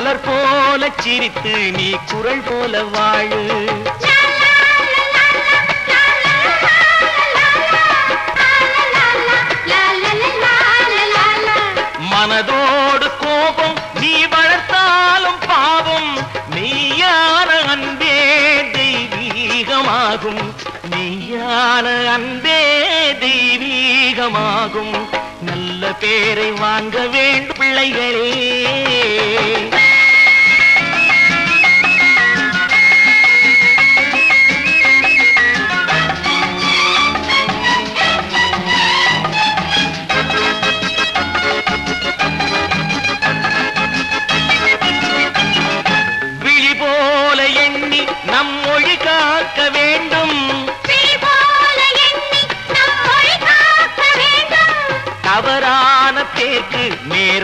மலர் போல சிரித்து நீ குரல் போல வாழு. மனதோடு கோபம் நீ வளர்த்தாலும் பாவம் நீயான அன்பே தெய்வீகமாகும். நீயான அன்பே தெய்வீகமாகும். நல்ல பேரை வாங்க வேண்டும் பிள்ளைகளே.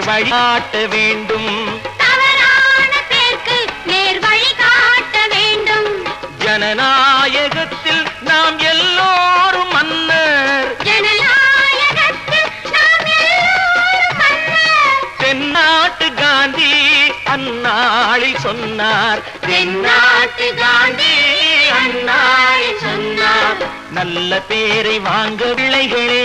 வழிகாட்ட வேண்டும். ஜனநாயகத்தில் நாம் எல்லோரும் மன்னர். தென்னாட்டு காந்தி அந்நாளில் சொன்னார். தென்னாட்டு காந்தி அந்நாளில் சொன்னார். நல்ல பேரை வாங்க விளைகளே